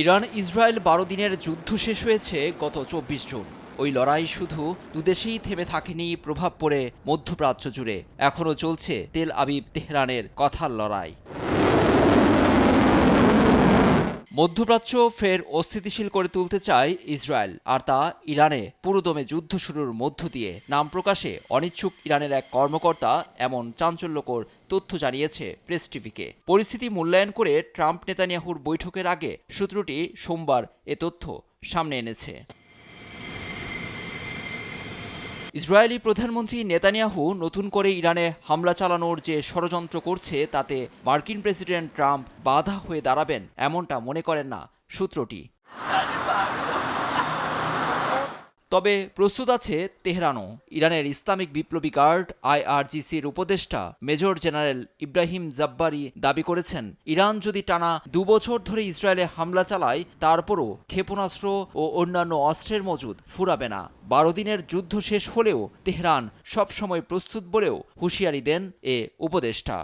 Iran Israel বারো দিনের যুদ্ধ শেষ হয়েছে গত চব্বিশ জুন। ওই লড়াই শুধু দুদেশেই থেমে থাকেনি প্রভাব পড়ে মধ্যপ্রাচ্য জুড়ে। এখনও চলছে তেল আবিব তেহরানের কথার লড়াই। মধ্যপ্রাচ্য ফের অস্থিতিশীল করে তুলতে চায় ইসরায়েল, আর তা ইরানে পুরোদমে যুদ্ধ শুরুর মধ্য দিয়ে। নাম প্রকাশে অনিচ্ছুক ইরানের এক কর্মকর্তা এমন চাঞ্চল্যকর তথ্য জানিয়েছে প্রেস টিভিকে। পরিস্থিতি মূল্যায়ন করে ট্রাম্প নেতানিয়াহুর বৈঠকের আগে সূত্রটি সোমবার এ তথ্য সামনে এনেছে। ইসরায়েলি প্রধানমন্ত্রী নেতানিয়াহু নতুন করে ইরানে হামলা চালানোর যে ষড়যন্ত্র করছে, তাতে মার্কিন প্রেসিডেন্ট ট্রাম্প বাধা হয়ে দাঁড়াবেন, এমনটা মনে করেন না সূত্রটি। তবে প্রস্তুত আছে তেহরানও। ইরানের ইসলামিক বিপ্লবী গার্ড আইআরজিসির উপদেষ্টা মেজর জেনারেল ইব্রাহিম জাব্বারি দাবি করেছেন, ইরান যদি টানা দুবছর ধরে ইসরায়েলে হামলা চালায়, তারপরও ক্ষেপণাস্ত্র ও অন্যান্য অস্ত্রের মজুদ ফুরাবে না। বারো দিনের যুদ্ধ শেষ হলেও তেহরান সবসময় প্রস্তুত বলেও হুঁশিয়ারি দেন এ উপদেষ্টা।